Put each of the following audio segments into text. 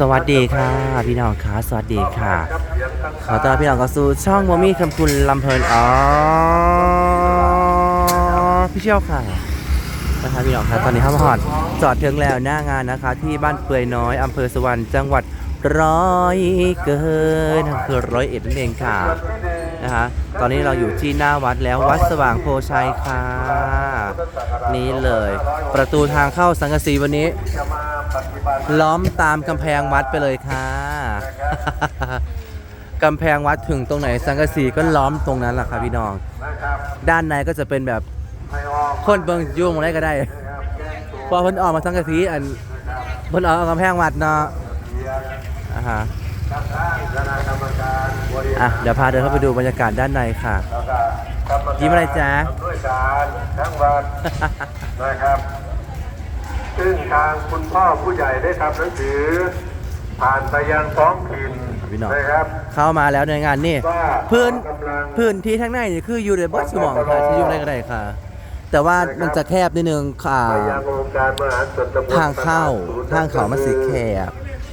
สวัสดีค่ะ พี่น้องค่ะสวัสดีค่ะ ขอต้อนรับพี่น้องเข้าสู่ช่องโมมี่คำคุณลำเพลินอ๋อพี่เชี่ยวค่ะนะคะพี่น้องค่ะตอนนี้ข้ามหอดจอดถึงแล้วหน้างานนะคะ ที่บ้านเปื่อยน้อยอำเภอสวรรค์จังหวัดร้อยเกินอำเภอร้อยเอ็ดนั่นเองค่ะนะคะตอนนี้เราอยู่ที่หน้าวัดแล้ววัดสว่างโพชัยค่ะ นี่เลย ประตูทางเข้าสังกะสีวันนี้ ล้อมตามกำแพงวัดไปเลยค่ะ กำแพงวัดถึงตรงไหนสังกะสีก็ล้อมตรงนั้นแหละค่ะพี่น้อง ด้านในก็จะเป็นแบบคนเบิงยุ่งอะไรก็ได้ พอเพิ่นออกมาสังกะสีอันเพิ่นออกกำแพงวัดเนาะอ่าฮะอะเดี๋ยวพาเดินเข้าไปดูบรรยากาศด้านในค่ะยิ้มอะไรจ๊ะด้วยการทั้งวันนะครับ ซึ่งทางคุณพ่อผู้ใหญ่ได้ทำหนังสือ ผ่านไปยังท้องถิ่นพี่น้อง นะครับ เข้ามาแล้วในงานนี่ว่าพื้นกำลัง พื้นที่ทั้างในนี่คืออยู่ในบดสมองค่ะที่อยู่ได้ก็ได้ค่ะ แต่ว่ามันจะแคบนิดนึงค่ะ ไปยังองค์การบริหารส่วนตำบลทางเข้าศูนย์ทางเขามันสีแคบ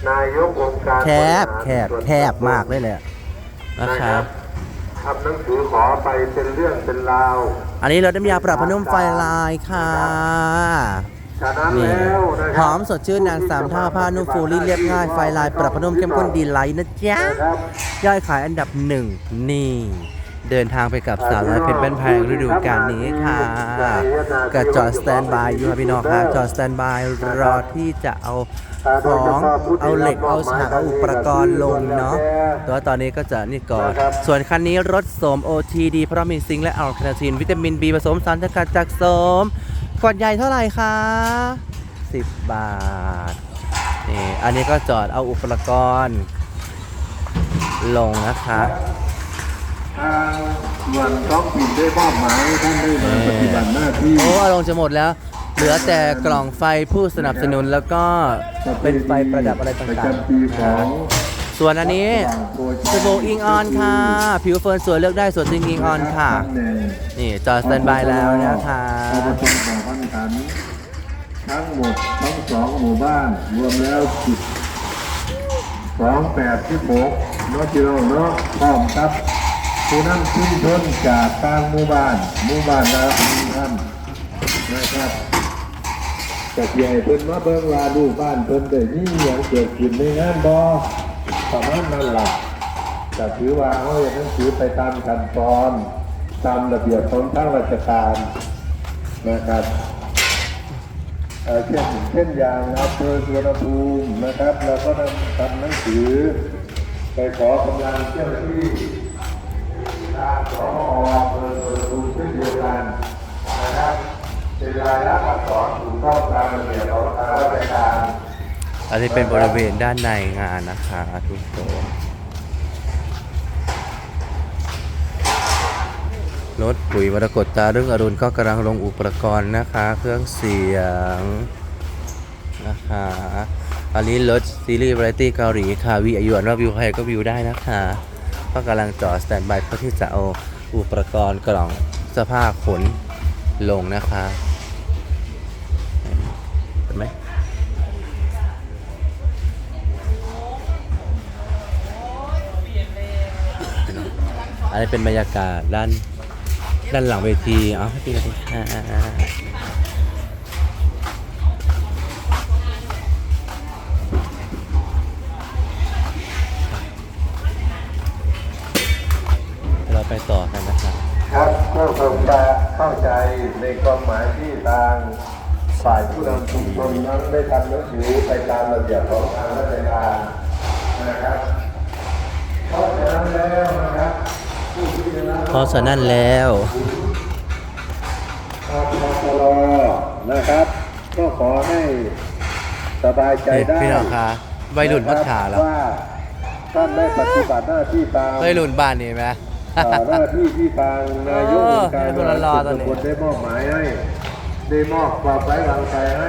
นายกองค์การแคบริหารแคบส่วนแคบมากเลยแหละนะครับทำหนังสือขอไปเป็นเรื่องเป็นราว อันนี้เราได้มียาปรับพนุ่มไฟลายค่ะฉะ นั้นนี่แล้วนะคหรับอมสดชื่นนางสามท่าผ้านุ่มฟูรี่เรียบง่ายไฟลายปรับพนุ่มเข้มข้นดีไลท์นะจ๊ะนะครับย่อยขายอันดับหนึ่งนี่ เดินทางไปกับสาวน้อยเพชรเป็นแพงฤดูกาลนี้ค่ะก็จอดสแตนบายอยู่ค่ะพี่น้องค่ะจอดสแตนบายรอที่จะเอาของเอาเหล็กเอาฉากเอาอุปกรณ์ลงเนาะแต่ว่าตอนนี้ก็จะนี่ก่อน ส่วนคันนี้รถโสม OTD เพราะมีซิงค์และอัลคาเทินวิตามิน B ผสมสารสกัดจากโสม ขวดใหญ่เท่าไหร่คะ10บาทนี่อันนี้ก็จอดเอาอุปกรณ์ลงนะคะทางส่วนท้องถิ่นได้มอบหมายให้ท่านได้มาปฏิบัติหน้าที่ โอ้อารมณ์จะหมดแล้ว เหลือแต่กล่องไฟผู้สนับสนุนแล้วก็เป็นไฟประดับอะไรประต่างจำปีๆขนะองส่วนอันนี้สบู่อิงออนค่ะ ผิวเฟิร์นสวยเลือกได้สวยจริงอิงออนค่ะ นี่จอสแตนบายแล้วนะคะอบตบ่อพัน ขัน ทั้งหมดทั้งสองหมู่บ้าน รวมแล้วสิบสองแปดที่หกเนาะจิโร่เนาะพร้อมครับผู้นำชุมชนจากทางหมู่บ้านหมู่บ้านละหนึ่งท่านนะครับจากใหญ่เพิ่นมาเบิ่งว่าลูบ้านเพิ่นได้มีอย่างเกิดขึ้นในงานบ่ประมาณนั้นล่ะก็ถือว่าเขาอย่างนั้นถือไปตามขั้นตอน ตามระเบียบของทางราชการนะครับ เอ่อเช่นเช่นอย่างอำเภอสุวรรณภูมินะครับ เราก็นำทำหนังสือ ไปขอกำลังเจ้าหน้าที่ทางสมออำเภอสุวรรณภูมิเช่นเดียวกันนะครับเป็นรายลักษณ์อักษรถูกต้องตามระเบียบของทางราชการอันนี้เป็นบริเวณด้านในงานนะคะทุกคน รถปุ๋ยมรกตตาเรื่องอรุณก็กำลังลงอุปกรณ์นะคะ เครื่องเสียงนะคะอันนี้รถซีรีส์วาไรตี้เกาหลีค่ะวีอายุอันว่าวิวใครก็วิวได้นะคะก็กำลังจอดสแตนบายเพื่อที่จะเอาอุปกรณ์กล่องเสื้อผ้าขนลงนะคะเห็นไหมอันนี้เป็นบรรยากาศด้าน ด้านหลังเวทีอ๋อพี่กติค่ะเราไปต่อกันนะครับครับก็คงจะเข้าใจในความหมายที่ทางฝ่ายผู้นำชุมชนนั้นได้ทำหนังสือไปตามระเบียบของทางราชการนะครับเพราะฉะนั้นแล้วนะครับ ที่ได้รับเพราะฉะนั้นแล้วทางพตรนะครับ ก็ขอให้สบายใจเฮ้ยได้พี่น้องคะวัยรุ่นพัดขาแล้วว่าท่านได้ปฏิบัติหน้าที่ตามวัยรุ่นบ้านนี่ไหมเอ่อหน้าที่ที่ทางนายกองค์การเออให้มันรอๆตอนนี้ตำบลได้มอบหมายให้ได้มอบความไว้วางใจให้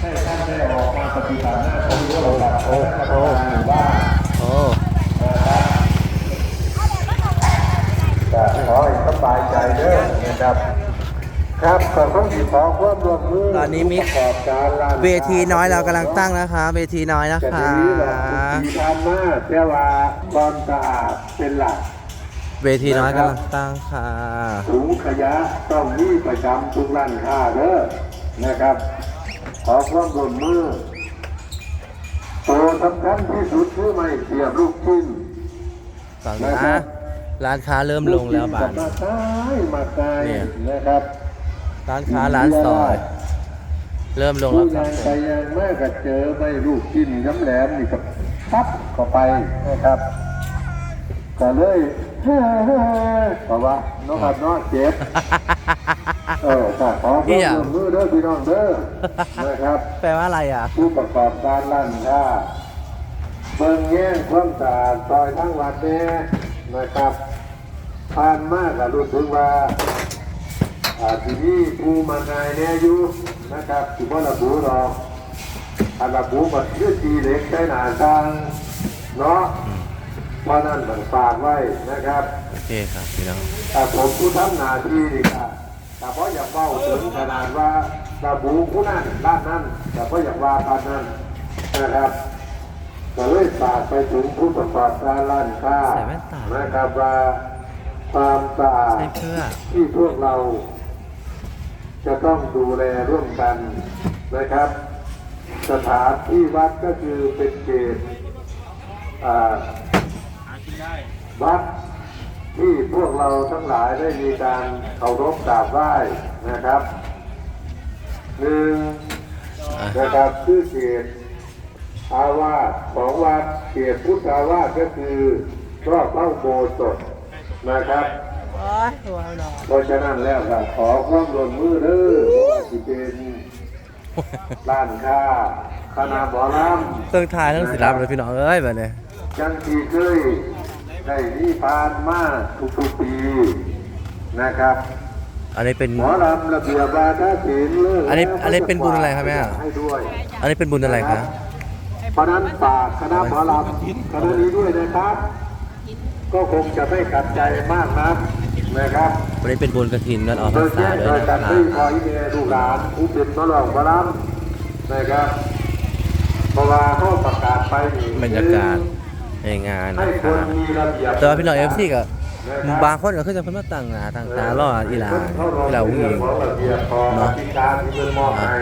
ให้ท่านได้ออกมาปฏิบัติหน้าที่ร่วมกับคณะกรรมการหมู่บ้าน โอ้ ก็ขอให้สบายใจเด้อนะ ครับ ครับขอบคุณที่ขอความร่วมมือตอนนี้มีประกอบการร้านเวทีน้อยเรากำลังตั้งนะคะ เวทีน้อยนะแต่คะทีนี้เรามีทานมาแต่ว่าความสะอาดเป็นหลัก เวทีน้อยกำลังตั้งค่ะ ถุงขยะต้องมีประจำทุกร้านค้าเด้อนะครับ ขอความร่วมมือตัวสำคัญที่สุดคือไม่เสียบลูกชิ้นฝั่งนะร้านค้าเริ่มลงแล้วบานมาตายมาตายเนี่ยนะครับร้านค้าร้านซอย เริ่มลงผู้แล้วคยัรับงไปยังแม่ก็เจอไม่ลูกชิ้นน้ำแหลมนี่ก็ปั๊บเข้าไปนะครับก็เลยเพราะว่าน้องอัดน้องเจ็บเออค่ะขอคอีวามหยังร่วมมือเด้อพี่น้องเด้อนะครับแปลว่าอะไรอะ ผู้ประกอบการร้านค้าเบิ่งแย่งความสะอาดซอยทั้งวัดแน่ นะครับผ่านมากก็รู้สึกว่าอ่าที่นี่ผู้มานายแน่อยู่นะครับที่ว่าระบุหรอกอันระบุมันคือตีเหล็กใช้หนาทางเนาะเพราะนั่นมันฝากไว้นะครับโอเคครับพี่น้องแต่ผมผู้ทำหน้าที่นี่ครับแต่เพราะอยากเฝ้าถึงขนาดว่าระบุผู้นั้นด้านนั้นแต่เพราะอยากว่าปานนั้นนะครับ ก็เลยฝากไปถึงผู้ประกอบการร้านค้าใส่แว่นตา นะครับว่าความสะอาดใช่เพื่อ ที่พวกเรา จะต้องดูแลร่วมกันนะครับ สถานที่วัดก็คือเป็นเขตอ่าวัดที่พวกเราทั้งหลายได้มีการเคารพกราบไหว้นะครับหนึ่งอะนะครับคือเขต อาวาสของวัดเขตพุทธาวาสก็คือรอบพระอุโบสถนะครับเพราะฉะนั้นแล้วก็ขอความร่วมมือเด้อที่เป็นร้านค้าคณะหมอลเครื่องทายทั้งศิลปะเลยพี่น้องเอ้ยแบบนี้ำยังที่เคยได้นิพานมาทุกๆปีนะครับ อันนี้เป็น หมอลำระเบียบวาทศิลป์เลิกอันนี้อันนี้เป็นบุญอะไรครับแม่ ให้ด้วยอันนี้เป็นบุญอะไรคะ เพราะนั้นฝากคณะหมอลำคณะนี้ด้วยนะครับ ก็คงจะไม่กัดใจมากนักนะครับวันนี้เป็นบุญกระถินกันออกพโดรรยษาแจ้งด้วโดยยนะการคะที่ขออีเมลลูกหลานผู้เป็นมะลองมะล้ำนะครับเพราะว่าเขาประกาศไปนี่บรรยากาศในงานให้นะคคะนมีระเบียบแต่ว่าพี่น้องเอฟซีก็บางคนก็คือจะเพิ่นมาตั้งหน้าตั้งตารออีหลาอีหลาอุ้งอิงของระเบียบของกเนาะติกาที่เป็นมอบให้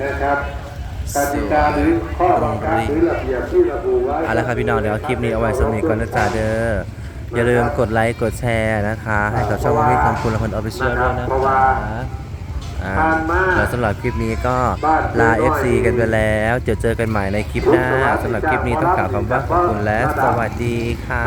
นะครับก ติกาหรือข้อบังคับหรือระเบียบที่ระบุไว้เอาละครับพี่น้องเดี๋ยวเอาคลิปนี้เอาไว้สำหรับนี้ก่อนนะจ๊ะเด้ออย่าลืมกดไลค์กดแชร์นะคะ ให้กับช่องว่ามีความคุณและคนออฟฟิเชียลด้วยนะคะอ่าแล้วสำหรับคลิปนี้ก็ลา FC กันไปแล้วเจอเจอกันใหม่ในคลิปหน้าสำหรับคลิปนี้ต้องกล่าวคำว่าขอบคุณและสวัสดีค่ะ